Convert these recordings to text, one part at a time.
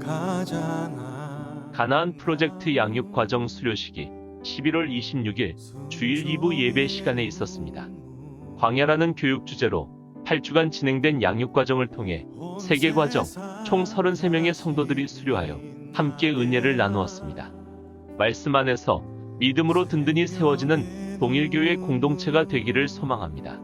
가잖아 가나안 프로젝트 양육 과정 수료 시기 11월 26일 주일 2부 예배 시간에 있었습니다. 광야라는 교육 주제로 8주간 진행된 양육 과정을 통해 세계 과정 총 33명의 성도들이 수료하여 함께 은혜를 나누었습니다. 말씀 안에서 믿음으로 든든히 세워지는 동일교회 공동체가 되기를 소망합니다.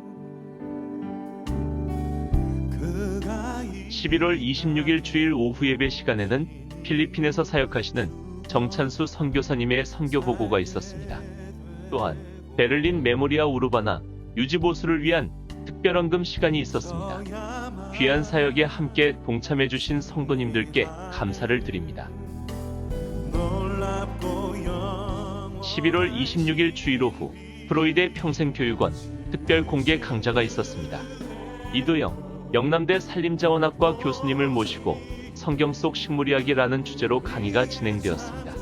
11월 26일 주일 오후 예배 시간에는 필리핀에서 사역하시는 정찬수 선교사님의 선교 보고가 있었습니다. 또한 베를린 메모리아 우르바나 유지보수를 위한 특별헌금 시간이 있었습니다. 귀한 사역에 함께 동참해주신 성도님들께 감사를 드립니다. 11월 26일 주일 오후 프로이데 평생교육원 특별 공개 강좌가 있었습니다. 이도영 영남대 산림자원학과 교수님을 모시고 성경 속 식물이야기라는 주제로 강의가 진행되었습니다.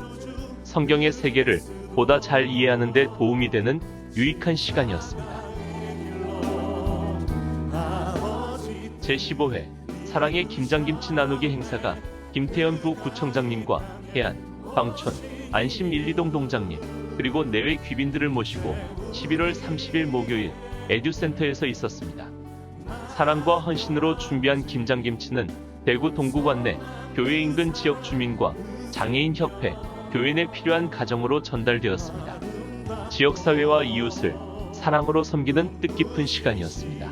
성경의 세계를 보다 잘 이해하는 데 도움이 되는 유익한 시간이었습니다. 제15회 사랑의 김장김치 나누기 행사가 김태현 부구청장님과 해안, 방촌, 안심 1, 2동 동장님, 그리고 내외 귀빈들을 모시고 11월 30일 목요일 에듀센터에서 있었습니다. 사랑과 헌신으로 준비한 김장김치는 대구 동구관 내 교회 인근 지역 주민과 장애인 협회, 내 필요한 가정으로 전달되었습니다. 지역사회와 이웃을 사랑으로 섬기는 뜻깊은 시간이었습니다.